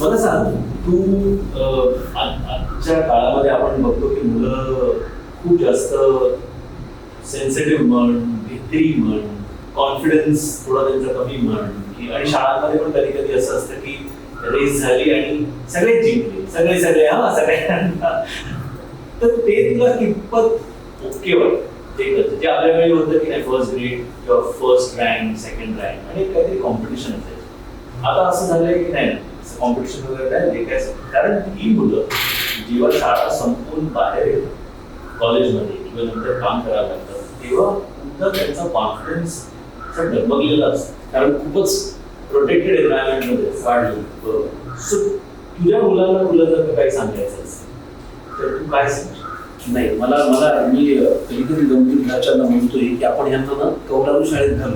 मला सांग तू आ- आजच्या काळामध्ये आपण बघतो की मुलं खूप जास्त सेन्सिटिव्ह म्हण भित्री म्हण कॉन्फिडन्स थोडा त्यांचा कमी म्हण की आणि शाळांमध्ये पण कधी कधी असं असतं की रेस झाली आणि सगळे जिंकले सगळे सगळे हा सगळ्यांना. तर ते तुला कितपत ओके वाटतं? ते करतं जे आपल्या वेळी होतं की नाही फर्स्ट ग्रेड किंवा फर्स्ट रँक सेकंड रँक आणि काहीतरी कॉम्पिटिशन असायचं. आता असं झालंय की नाही? कॉम्पिटिशन वगैरे काय जे काय कारण ही मुलं जेव्हा शाळा संपून बाहेर येतात. कॉलेजमध्ये किंवा नंतर काम करायला लागतात. तेव्हा सुद्धा त्यांचा कॉन्फिडन्स असा डगमगलेला असतो. कारण खूपच प्रोटेक्टेड एन्व्हायरमेंटमध्ये वाढली. बरोबर. सो तुझ्या मुलांना तुला जर काही सांगायचं असेल तर तू काय सांग नाही मला मला मी कधीतरी गंभीर घरच्यांना म्हणतोय की आपण यांना ना कौलारू शाळेत घालू.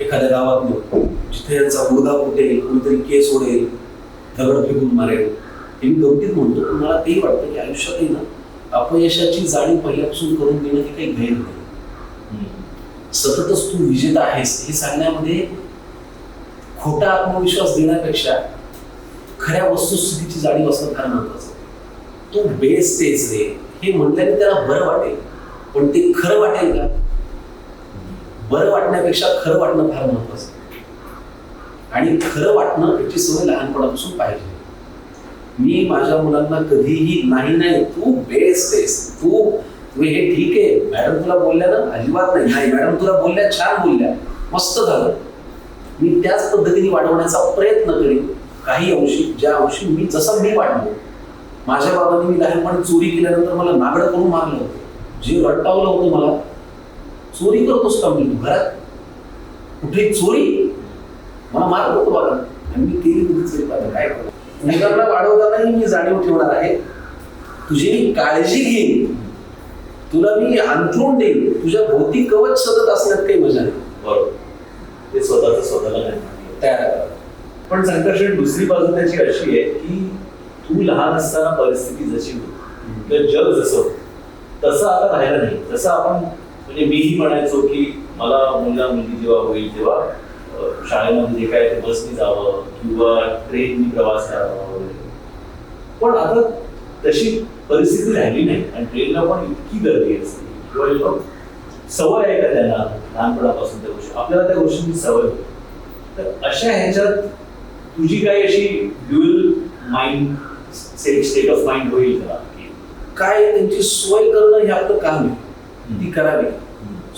एखाद्या गावात जिथे यांचा मुलगा फुटेल कोणीतरी केस ओढेल दगड फेकून मारेल हे मी गमतीत म्हणतो पण मला तेही वाटतं की आयुष्यातही ना अपयशाची जाणीव पहिल्यापासून करून देणं हे काही गैर नाही. सततच तू विजेता आहेस हे सांगण्यामध्ये खोटा आत्मविश्वास देण्यापेक्षा खऱ्या वस्तुस्थितीची जाणीव असणं फार महत्वाचं आहे. तू बेस्ट तेच रे हे म्हटल्याने त्याला बरं वाटेल पण ते खरं वाटेल का? बरं वाटण्यापेक्षा खरं वाटणं फार महत्वाचं. आणि खरं वाटणं याची सवय लहानपणापासून पाहिजे. मी माझ्या मुलांना कधीही नाही नाही तू बेस्ट आहेस तू तुम्ही हे ठीक आहे मॅडम तुला बोलल्या ना अजिबात नाही नाही मॅडम तुला बोलल्या छान बोलल्या मस्त झालं. मी त्याच पद्धतीने वाढवण्याचा प्रयत्न करेन काही अंशी ज्या अंशी मी जसं मी वाढलो. माझ्या बाबांनी मी लहानपणी चोरी केल्यानंतर मला नागडं करून मारलं होतं. जे रडटावलं होतं मला चोरी करतोस का मी? तू घरात? कुठे चोरी? मला मारत होतं बाबा. आणि मी केली तुझी चोरी? पाहिजे काय करू? मुलांना वाढवतानाही मी जाणीव ठेवणार आहे. तुझी मी काळजी घेईन. तुला मी अंथरून देईन. तुझ्या भोवती कवच सतत असण्यात काही मजा नाही. बरोबर. ते स्वतःच स्वतःला. तयार. पण संघर्ष दुसरी बाजू त्याची अशी आहे की तू लहान असताना परिस्थिती जशी होती किंवा जग जसं होतं तसं आता राहिलं नाही. जसं आपण म्हणजे मीही म्हणायचो की मला मुलगा मुलगी जेव्हा होईल तेव्हा शाळेमध्ये जे काय ते बसनी जावं किंवा ट्रेननी प्रवास करावा वगैरे. पण आता तशी परिस्थिती राहिली नाही आणि ट्रेनला पण इतकी गर्दी असते. किंवा सवय आहे का त्यांना लहानपणापासून त्या गोष्टी? आपल्याला त्या गोष्टींची सवय होती. तर अशा ह्याच्यात तुझी काही अशी dual mind state of mind होईल का? काय त्यांची सोय करणं हे आपलं काम आहे. ती करावी.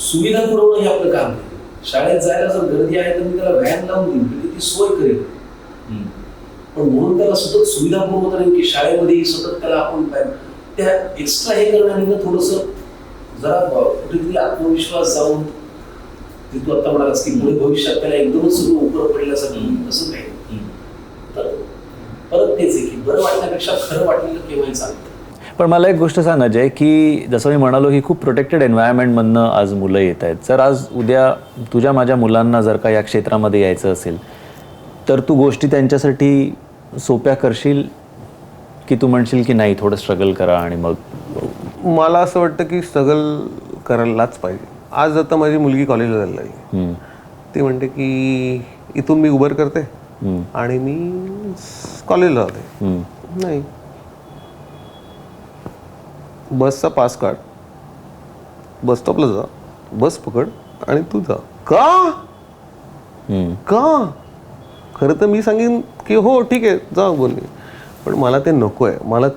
सुविधा पुरवणं हे आपलं काम शाळेत जायला जर गर्दी आहे तर मी त्याला व्हॅन लावून देईन मी ती सोय करेन. पण म्हणून त्याला सतत सुविधा पुरवत राहील की शाळेमध्ये सतत त्याला आपण काय- त्या एक्स्ट्रा हे करण्याने थोडस जरा कुठेतरी आत्मविश्वास जाऊन ते तू आता म्हणालास की पुढे भविष्यात त्याला एकदमच सगळं उपर पडल्यासारखं हम्म. असं काही तर परत तेच आहे की बरं वाटण्यापेक्षा खरं वाटलेलं केव्हाही चालतं पण मला एक गोष्ट सांग अजय की जसं मी म्हणालो की खूप प्रोटेक्टेड एन्व्हायरमेंटमधनं आज मुलं येत आहेत. जर आज उद्या तुझ्या माझ्या मुलांना जर का या क्षेत्रामध्ये यायचं असेल तर तू गोष्टी त्यांच्यासाठी सोप्या करशील की तू म्हणशील की नाही थोडं स्ट्रगल करा आणि मग मला असं वाटतं की स्ट्रगल करायलाच पाहिजे. आज आता माझी मुलगी कॉलेजला जायला लागली ती म्हणते की इथून मी उबर करते आणि मी कॉलेजला जाते. नाही. बसचा पास काढ. बस स्टॉपला जा. बस पकड आणि तू जा. का. का? खरं तर मी सांगेन की हो ठीक आहे जा बोलली पण मला ते नको आहे. मला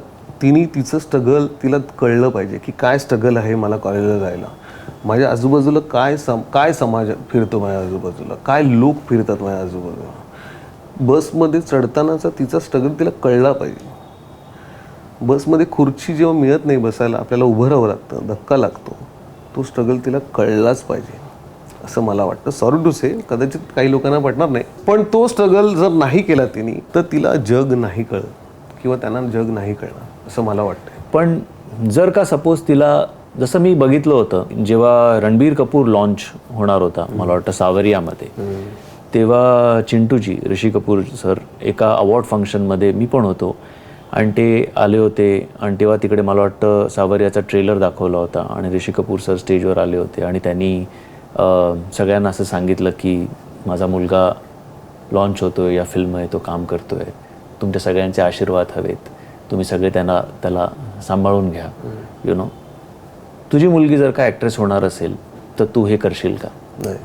तिने तिचं स्ट्रगल तिला कळलं पाहिजे की काय स्ट्रगल आहे मला कॉलेजला जायला. माझ्या आजूबाजूला काय सम काय समाज फिरतो माझ्या आजूबाजूला? काय लोक फिरतात माझ्या आजूबाजूला? बसमध्ये चढतानाचा तिचा स्ट्रगल तिला कळला पाहिजे. बसमध्ये खुर्ची जेव्हा मिळत नाही बसायला आपल्याला उभं राहावं लागतं धक्का लागतो. तो स्ट्रगल तिला कळलाच पाहिजे असं मला वाटतं. सॉरी टू से कदाचित काही लोकांना पटणार नाही पण तो स्ट्रगल जर नाही केला तिने तर तिला जग नाही कळत किंवा त्यांना जग नाही कळणार असं मला वाटतं पण जर का सपोज तिला जसं मी बघितलं होतं जेव्हा रणबीर कपूर लॉन्च होणार होता मला वाटतं सावरियामध्ये तेव्हा चिंटूजी ऋषी कपूर सर एका अवॉर्ड फंक्शनमध्ये मी पण होतो. आणि ते आले होते. आणि तेव्हा तिकडे मला वाटतं सावरियाचा ट्रेलर दाखवला होता आणि ऋषी कपूर सर स्टेजवर आले होते आणि त्यांनी सगळ्यांना असं सांगितलं की माझा मुलगा लॉन्च होतोय या फिल्म आहे तो काम करतोय. तुमच्या सगळ्यांचे आशीर्वाद हवेत. तुम्ही सगळे त्यांना त्याला सांभाळून घ्या. यु नो तुझी मुलगी जर का ॲक्ट्रेस होणार असेल तर तू हे करशील का? नाही.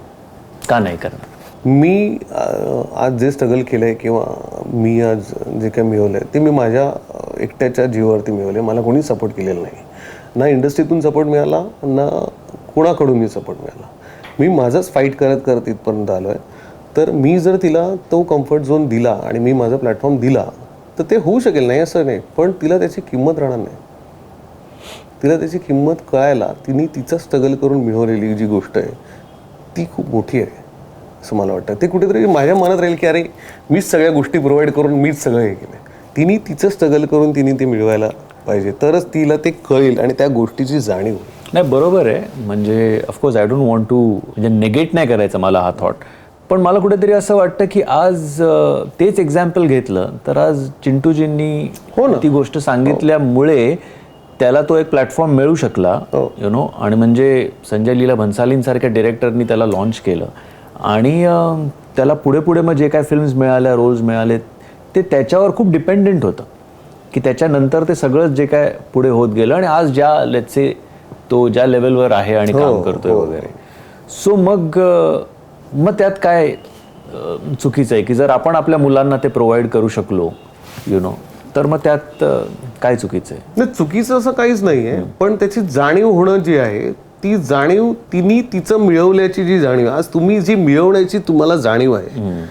का नाही करणार? मी आज जे स्ट्रगल केलं आहे किंवा मी आज जे काही मिळवलं आहे ते मी माझ्या एकट्याच्या जीवावरती मिळवले मला कोणी सपोर्ट केलेलं नाही. ना इंडस्ट्रीतून सपोर्ट मिळाला ना कोणाकडून मी सपोर्ट मिळाला. मी माझंच फाईट करत करत इथपर्यंत आलो आहे तर मी जर तिला तो कम्फर्ट झोन दिला आणि मी माझा प्लॅटफॉर्म दिला तर ते होऊ शकेल नाही असं नाही. पण तिला त्याची किंमत राहणार नाही. तिला त्याची किंमत कळायला तिने तिचा स्ट्रगल करून मिळवलेली जी गोष्ट आहे ती खूप मोठी आहे. असं मला वाटतं. ते कुठेतरी माझ्या मनात राहील की अरे मीच सगळ्या गोष्टी प्रोव्हाइड करून मीच सगळं हे केलं तिने तिचं स्ट्रगल करून तिने ते मिळवायला पाहिजे. तरच तिला ते कळेल आणि त्या गोष्टीची जाणीव होईल. नाही बरोबर आहे. म्हणजे of course I don't want to म्हणजे नेगेट नाही करायचं मला हा थॉट पण मला कुठेतरी असं वाटतं की आज तेच एक्झाम्पल घेतलं तर आज चिंटूजींनी हो ना. ती गोष्ट सांगितल्यामुळे त्याला तो एक प्लॅटफॉर्म मिळू शकला हो. यु नो आणि म्हणजे संजय लीला भन्सालींसारख्या डिरेक्टरनी त्याला लॉन्च केलं. आणि त्याला पुढे पुढे मग जे काय फिल्म्स मिळाल्या रोल्स मिळाले ते त्याच्यावर खूप डिपेंडेंट होतं. की त्याच्यानंतर ते सगळंच जे काय पुढे होत गेलं आणि आज ज्या लेट्से तो ज्या लेवलवर आहे आणि काम करतोय वगैरे. सो मग मग त्यात काय चुकीचं आहे? की जर आपण आपल्या मुलांना ते प्रोव्हाइड करू शकलो यु नो तर मग त्यात काय चुकीचं आहे? नाही चुकीचं असं काहीच नाही आहे पण त्याची जाणीव होणं जी आहे ती जाणीव तिने तिचं मिळवल्याची जी जाणीव आज तुम्ही जी मिळवण्याची तुम्हाला जाणीव आहे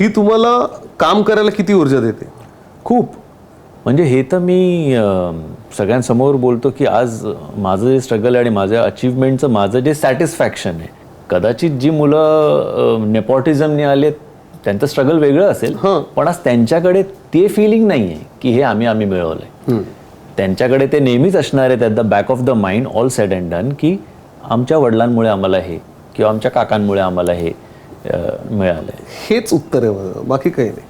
ही तुम्हाला काम करायला किती ऊर्जा देते? खूप. म्हणजे हे तर मी सगळ्यांसमोर बोलतो की आज माझं जे स्ट्रगल आहे आणि माझ्या अचिव्हमेंटचं माझं जे सॅटिस्फॅक्शन आहे कदाचित जी मुलं नेपॉटिझमने आले त्यांचं स्ट्रगल वेगळं असेल. पण आज त्यांच्याकडे ते फिलिंग नाही आहे की हे आम्ही आम्ही मिळवलंय. त्यांच्याकडे ते नेहमीच असणार आहे at the back of the mind all said and done की आमच्या वडिलांमुळे आम्हाला हे किंवा आमच्या काकांमुळे आम्हाला हे मिळालं हेच उत्तर आहे बाकी काही नाही.